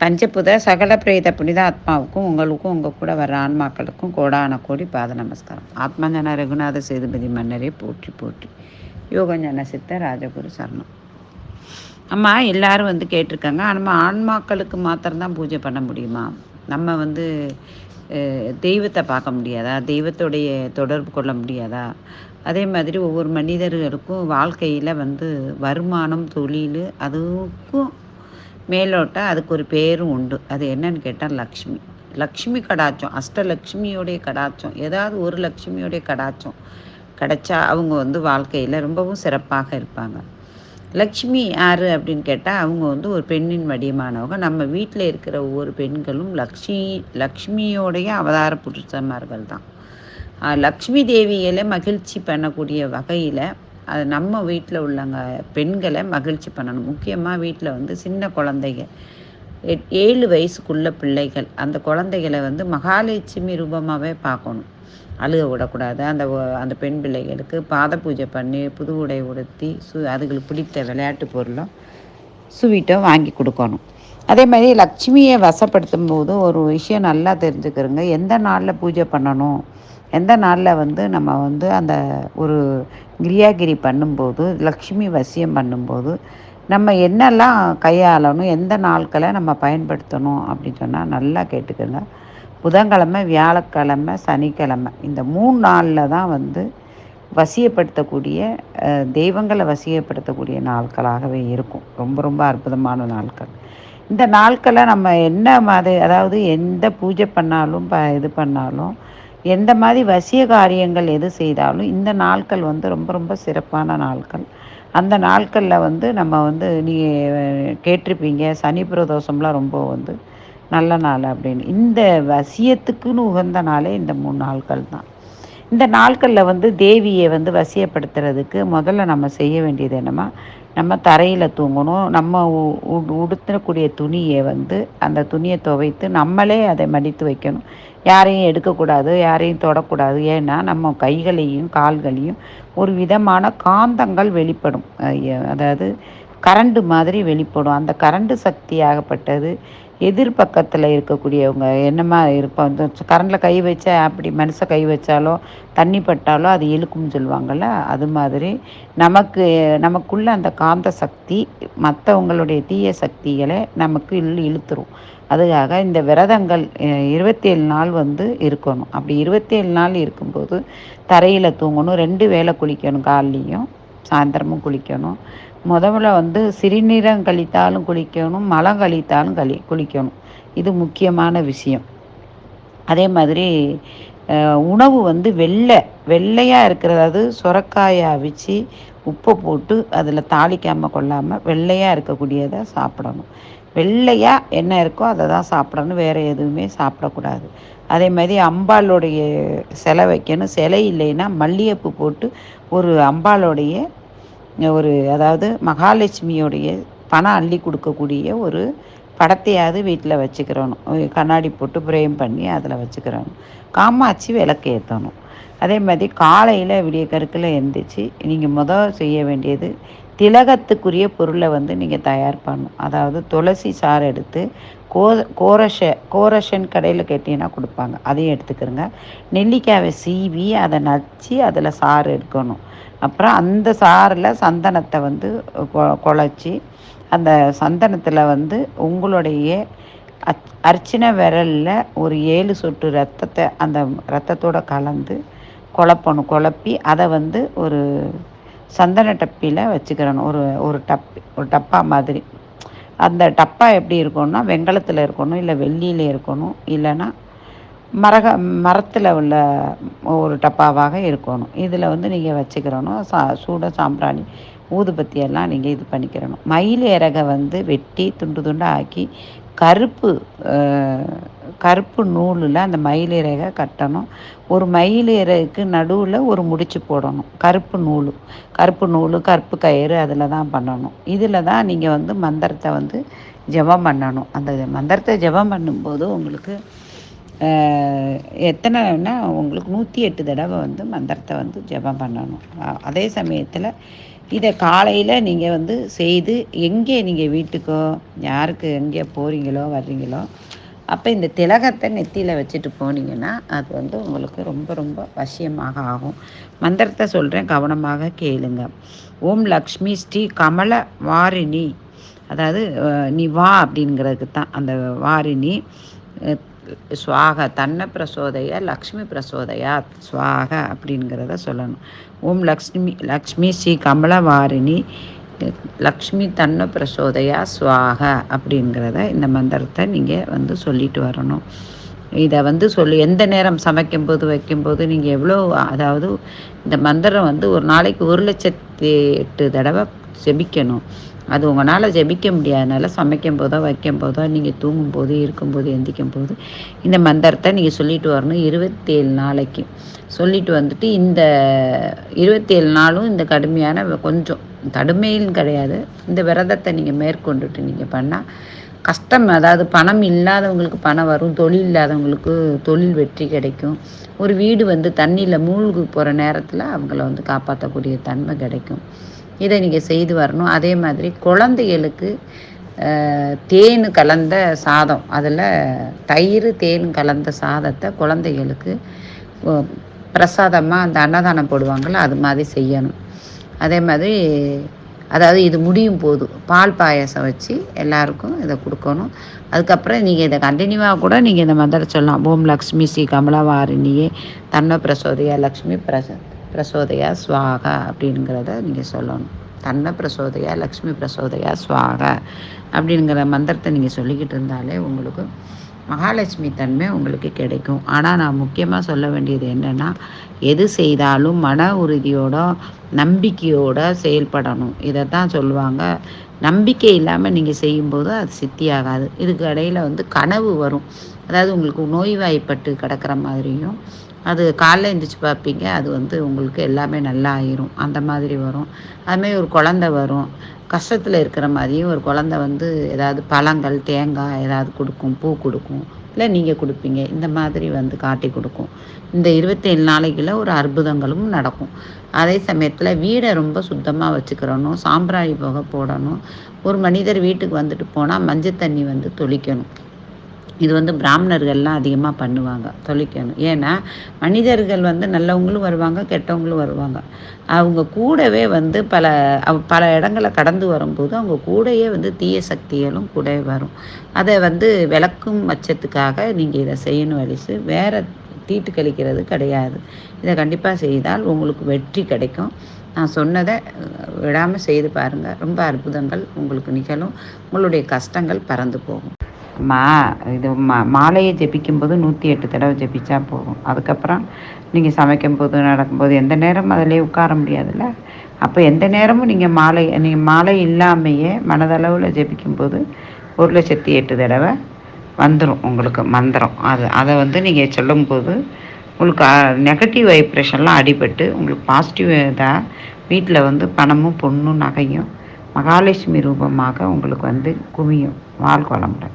பஞ்சபுத சகல பிரேத புனித ஆத்மாவுக்கும் உங்களுக்கும் உங்கள் கூட வர ஆன்மாக்களுக்கும் கோடான கோடி பாத நமஸ்காரம். ஆத்மஞான ரகுநாத சேதுபதி மன்னரே போற்றி போற்றி. யோகஞான சித்த ராஜகுரு சரணம். அம்மா எல்லாரும் வந்து கேட்டிருக்காங்க. நம்ம ஆன்மாக்களுக்கு மாத்திரம்தான் பூஜை பண்ண முடியுமா? நம்ம வந்து தெய்வத்தை பார்க்க முடியாதா? தெய்வத்துடைய தொடர்பு கொள்ள முடியாதா? அதே மாதிரி ஒவ்வொரு மனிதர்களுக்கும் வாழ்க்கையில் வந்து வருமானம் தொழில் அதுக்கும் மேலோட்ட அதுக்கு ஒரு பேரும் உண்டு. அது என்னன்னு கேட்டால் லக்ஷ்மி. லக்ஷ்மி கடாச்சம். அஷ்டலக்ஷ்மியோடைய கடாச்சம். ஏதாவது ஒரு லக்ஷ்மியோடைய கடாச்சம் கிடச்சா அவங்க வந்து வாழ்க்கையில் ரொம்பவும் சிறப்பாக இருப்பாங்க. லக்ஷ்மி யார் அப்படின்னு கேட்டால் அவங்க வந்து ஒரு பெண்ணின் வடிவமானவங்க. நம்ம வீட்டில் இருக்கிற ஒவ்வொரு பெண்களும் லக்ஷ்மி லக்ஷ்மியோடைய அவதார புருஷமார்கள் தான் லக்ஷ்மி தேவியில் மகிழ்ச்சி பண்ணக்கூடிய வகையில் அது நம்ம வீட்டில் உள்ளவங்க பெண்களை மகிழ்ச்சி பண்ணணும். முக்கியமாக வீட்டில் வந்து சின்ன குழந்தைங்க ஏழு வயசுக்குள்ள பிள்ளைகள். அந்த குழந்தைகளை வந்து மகாலட்சுமி ரூபமாகவே பார்க்கணும் அழுக விடக்கூடாது. அந்த அந்த பெண் பிள்ளைகளுக்கு பாத பூஜை பண்ணி புது உடை உடுத்தி சு அதுகளுக்கு பிடித்த விளையாட்டு பொருளும் சுவீட்டோ வாங்கி கொடுக்கணும். அதே மாதிரி லக்ஷ்மியை வசப்படுத்தும் போது ஒரு விஷயம் நல்லா தெரிஞ்சுக்கிறோங்க. எந்த நாளில் பூஜை பண்ணணும்? எந்த நாளில் வந்து நம்ம வந்து அந்த ஒரு கிரியாகிரி பண்ணும்போது லக்ஷ்மி வசியம் பண்ணும்போது நம்ம என்னெல்லாம் கையாளணும்? எந்த நாட்களை நம்ம பயன்படுத்தணும்? அப்படின்னு சொன்னால் நல்லா கேட்டுக்கோங்க. புதன்கிழமை வியாழக்கிழமை சனிக்கிழமை இந்த மூணு நாளில் தான் வந்து வசியப்படுத்தக்கூடிய தெய்வங்களை வசியப்படுத்தக்கூடிய நாட்களாகவே இருக்கும். ரொம்ப ரொம்ப அற்புதமான நாட்கள். இந்த நாட்களை நம்ம என்ன மாதிரி அதாவது எந்த பூஜை பண்ணாலும் ப இது பண்ணாலும் எந்த மாதிரி வசிய காரியங்கள் எது செய்தாலும் இந்த நாட்கள் வந்து ரொம்ப ரொம்ப சிறப்பான நாட்கள். அந்த நாட்களில் வந்து நம்ம வந்து நீ கேட்டிருப்பீங்க சனி பிரதோஷம்லாம் ரொம்ப வந்து நல்ல நாள் அப்படின்னு. இந்த வசியத்துக்குன்னு உகந்த நாளே இந்த மூணு நாட்கள் தான். இந்த நாட்களில் வந்து தேவியை வந்து வசியப்படுத்துறதுக்கு முதல்ல நம்ம செய்ய வேண்டியது என்னமா நம்ம தரையில் தூங்கணும். நம்ம உடுத்தக்கூடிய துணியை வந்து அந்த துணியை துவைத்து நம்மளே அதை மடித்து வைக்கணும். யாரையும் எடுக்கக்கூடாது யாரையும் தொடக்கூடாது. ஏன்னா நம்ம கைகளையும் கால்களையும் ஒரு விதமான காந்தங்கள் வெளிப்படும். அதாவது கரண்டு மாதிரி வெளிப்படும். அந்த கரண்டு சக்தியாகப்பட்டது எதிர்பக்கத்தில் இருக்கக்கூடியவங்க என்னமா இருப்போம் கரண்டில் கை வச்சா அப்படி மனுஷ கை வச்சாலோ தண்ணி பட்டாலோ அது இழுக்கும்னு சொல்லுவாங்கள்ல அது மாதிரி நமக்கு நமக்குள்ள அந்த காந்த சக்தி மற்றவங்களுடைய தீய சக்திகளை நமக்கு இழு இழுத்துரும். அதுக்காக இந்த விரதங்கள் இருபத்தேழு நாள் வந்து இருக்கணும். அப்படி இருபத்தேழு நாள் இருக்கும்போது தரையில் தூங்கணும். ரெண்டு வேலை குளிக்கணும் காலையும் சாயந்தரமும் குளிக்கணும். முதல்ல வந்து சிறுநீரம் கழித்தாலும் குளிக்கணும் மலம் கழித்தாலும் கழி குளிக்கணும். இது முக்கியமான விஷயம். அதே மாதிரி உணவு வந்து வெள்ளை வெள்ளையாக இருக்கிறது. சுரக்காயை அவிச்சு உப்பை போட்டு அதில் தாளிக்காமல் கொள்ளாமல் வெள்ளையாக இருக்கக்கூடியதை சாப்பிடணும். வெள்ளையாக என்ன இருக்கோ அதை தான் சாப்பிடணும். வேறு எதுவுமே சாப்பிடக்கூடாது. அதே மாதிரி அம்பாளுடைய சிலை வைக்கணும் சிலை இல்லைன்னா மல்லிகைப்பூ போட்டு ஒரு அம்பாளுடைய ஒரு அதாவது மகாலட்சுமியோடைய பணம் அள்ளி கொடுக்கக்கூடிய ஒரு படத்தையாவது வீட்டில் வச்சுக்கிறணும். கண்ணாடி போட்டு பிரேம் பண்ணி அதில் வச்சுக்கிறணும். காமாட்சி விளக்கு ஏற்றணும் அதே மாதிரி காலையில் விடிய கருக்கில் எழுந்திரிச்சு நீங்கள் முதல் செய்ய வேண்டியது திலகத்துக்குரிய பொருளை வந்து நீங்கள் தயார் பண்ணணும். அதாவது துளசி சாறு எடுத்து கோ கோரஷ கோரஷன் கடையில் கேட்டீங்கன்னா கொடுப்பாங்க. அதையும் எடுத்துக்கிறோங்க. நெல்லிக்காயை சீவி அதை நச்சு அதில் சாறு எடுக்கணும். அப்புறம் அந்த சாறில் சந்தனத்தை வந்து குழச்சி அந்த சந்தனத்தில் வந்து உங்களுடைய அர்ச்சனை விரலில் ஒரு ஏழு சொட்டு ரத்தத்தை அந்த ரத்தத்தோடு கலந்து குழப்பணும். குழப்பி அதை வந்து ஒரு சந்தன டப்பியில் வச்சுக்கிறணும். ஒரு ஒரு டப் ஒரு டப்பா மாதிரி. அந்த டப்பா எப்படி இருக்கணும்னா வெங்கலத்தில் இருக்கணும் இல்லை வெள்ளியில் இருக்கணும் இல்லைன்னா மரக மரத்தில் உள்ள ஒரு டப்பாவாக இருக்கணும். இதில் வந்து நீங்கள் வச்சுக்கிறணும். சா சூட சாம்பிராணி ஊதுபத்தியெல்லாம் நீங்கள் இது பண்ணிக்கிறணும். மயில் இறகை வந்து வெட்டி துண்டு துண்டாக ஆக்கி கருப்பு கருப்பு நூலில் அந்த மயில் இறகை கட்டணும். ஒரு மயில் இறகுக்கு நடுவில் ஒரு முடிச்சு போடணும். கருப்பு நூல். கருப்பு நூல் கருப்பு கயிறு அதில் தான் பண்ணணும். இதில் தான் நீங்கள் வந்து மந்திரத்தை வந்து ஜபம் பண்ணணும். அந்த மந்திரத்தை ஜபம் பண்ணும்போது உங்களுக்கு எத்தனைன்னா உங்களுக்கு நூற்றி எட்டு தடவை வந்து மந்திரத்தை வந்து ஜபம் பண்ணணும். அதே சமயத்தில் இதை காலையில் நீங்கள் வந்து செய்து எங்கே நீங்கள் வீட்டுக்கோ யாருக்கு எங்கே போகிறீங்களோ வர்றீங்களோ அப்போ இந்த திலகத்தை நெத்தியில் வச்சுட்டு போனீங்கன்னா அது வந்து உங்களுக்கு ரொம்ப ரொம்ப வசியமாக ஆகும். மந்திரத்தை சொல்கிறேன் கவனமாக கேளுங்க. ஓம் லக்ஷ்மி ஸ்ரீ கமல வாரிணி. அதாவது நீ வா அப்படிங்கிறதுக்கு தான் அந்த வாரிணி. சுவாக தன்ன பிரசோதைய லக்ஷ்மி பிரசோதையா சுவாக அப்படிங்கிறத சொல்லணும். ஓம் லக்ஷ்மி லக்ஷ்மி ஸ்ரீ கமல வாரிணி. லக்ஷ்மி தன்ன பிரசோதையா சுவாக அப்படிங்கிறத இந்த மந்திரத்தை நீங்கள் வந்து சொல்லிட்டு வரணும். இதை வந்து சொல்லி எந்த நேரம் சமைக்கும்போது வைக்கும்போது நீங்கள் எவ்வளோ அதாவது இந்த மந்திரம் வந்து ஒரு நாளைக்கு ஒரு லட்சத்தி எட்டு தடவை ஜெபிக்கணும். அது உங்களால் ஜெபிக்க முடியாதனால சமைக்கும் போதோ வைக்கும் போதோ நீங்கள் தூங்கும்போது இருக்கும்போது எந்திக்கும் போது இந்த மந்திரத்தை நீங்கள் சொல்லிட்டு வரணும் இருபத்தேழு நாளைக்கு. சொல்லிட்டு வந்துட்டு இந்த இருபத்தேழு நாளும் இந்த கடுமையான கொஞ்சம் கடுமைன்னு கிடையாது. இந்த விரதத்தை நீங்கள் மேற்கொண்டுட்டு நீங்கள் பண்ணால் கஷ்டம். அதாவது பணம் இல்லாதவங்களுக்கு பணம் வரும் தொழில் இல்லாதவங்களுக்கு தொழில் வெற்றி கிடைக்கும். ஒரு வீடு வந்து தண்ணியில் மூழ்கு போகிற நேரத்தில் அவங்கள வந்து காப்பாற்றக்கூடிய தன்மை கிடைக்கும். இதை நீங்கள் செய்து வரணும். அதே மாதிரி குழந்தைகளுக்கு தேன் கலந்த சாதம். அதில் தயிர் தேன் கலந்த சாதத்தை குழந்தைகளுக்கு பிரசாதமாக அந்த அன்னதானம் போடுவாங்கள்ல அது மாதிரி செய்யணும். அதே மாதிரி அதாவது இது முடியும் போது பால் பாயசம் வச்சு எல்லாருக்கும் இதை கொடுக்கணும். அதுக்கப்புறம் நீங்கள் இதை கண்டினியூவாக கூட நீங்கள் இந்த மந்திரம் சொல்லலாம். ஓம் லக்ஷ்மி ஸ்ரீ கமலவாரிணியே தன்ன பிரசோதையா லக்ஷ்மி பிரச பிரசோதையா சுவாகா அப்படிங்கிறத நீங்கள் சொல்லணும். தன்ன பிரசோதையா லக்ஷ்மி பிரசோதையா சுவாகா அப்படிங்கிற மந்திரத்தை நீங்கள் சொல்லிக்கிட்டு இருந்தாலே உங்களுக்கு மகாலட்சுமி தன்மை உங்களுக்கு கிடைக்கும். ஆனால் நான் முக்கியமாக சொல்ல வேண்டியது என்னென்னா எது செய்தாலும் மன உறுதியோட நம்பிக்கையோட செயல்படணும். இதை தான் சொல்லுவாங்க. நம்பிக்கை இல்லாமல் நீங்கள் செய்யும்போது அது சித்தியாகாது. இதுக்கு இடையில் வந்து கனவு வரும். அதாவது உங்களுக்கு நோய்வாய்ப்பட்டு கிடக்கிற மாதிரியும் அது காலைல எழுந்திரிச்சு பார்ப்பீங்க அது வந்து உங்களுக்கு எல்லாமே நல்லா ஆயிரும் அந்த மாதிரி வரும். அதுமாரி ஒரு குழந்த வரும். கஷ்டத்தில் இருக்கிற மாதிரியும் ஒரு குழந்த வந்து ஏதாவது பழங்கள் தேங்காய் ஏதாவது கொடுக்கும் பூ கொடுக்கும். இல்லை நீங்கள் கொடுப்பீங்க. இந்த மாதிரி வந்து காட்டி கொடுக்கும். இந்த இருபத்தேழு நாளைக்குள்ள ஒரு அற்புதங்களும் நடக்கும். அதே சமயத்தில் வீடை ரொம்ப சுத்தமாக வச்சுக்கிறணும். சாம்பிராணி போக போடணும். ஒரு மனிதர் வீட்டுக்கு வந்துட்டு போனால் மஞ்சள் தண்ணி வந்து தொளிக்கணும். இது வந்து பிராமணர்கள்லாம் அதிகமாக பண்ணுவாங்க தொழிக்கணும் ஏன்னா மனிதர்கள் வந்து நல்லவங்களும் வருவாங்க கெட்டவங்களும் வருவாங்க. அவங்க கூடவே வந்து பல பல இடங்களை கடந்து வரும்போது அவங்க கூடயே வந்து தீய சக்திகளும் கூடவே வரும். அதை வந்து விளக்கும் பட்சத்துக்காக நீங்கள் இதை செய்யணும் வலிசு வேறு தீட்டு கழிக்கிறது கிடையாது. இதை கண்டிப்பாக செய்தால் உங்களுக்கு வெற்றி கிடைக்கும். நான் சொன்னதை விடாமல் செய்து பாருங்கள் ரொம்ப அற்புதங்கள் உங்களுக்கு நிகழும். உங்களுடைய கஷ்டங்கள் பறந்து போகும். மா இது மா மாலையை ஜெபிக்கும்போது நூற்றி எட்டு தடவை ஜெபிச்சா போதும். அதுக்கப்புறம் நீங்கள் சமைக்கும் போது நடக்கும்போது எந்த நேரமும் அதிலே உட்கார முடியாதுல்ல? அப்போ எந்த நேரமும் நீங்கள் மாலை நீங்கள் மாலை இல்லாமையே மனதளவில் ஜெபிக்கும்போது ஒரு லட்சத்தி எட்டு தடவை வந்துடும் உங்களுக்கு மந்திரம். அது அதை வந்து நீங்கள் சொல்லும்போது உங்களுக்கு நெகட்டிவ் வைப்ரேஷன்லாம் அடிபட்டு உங்களுக்கு பாசிட்டிவ் இதாக வீட்டில் வந்து பணமும் பொண்ணும் நகையும் மகாலட்சுமி ரூபமாக உங்களுக்கு வந்து குவியும். வாழ் குழம்புல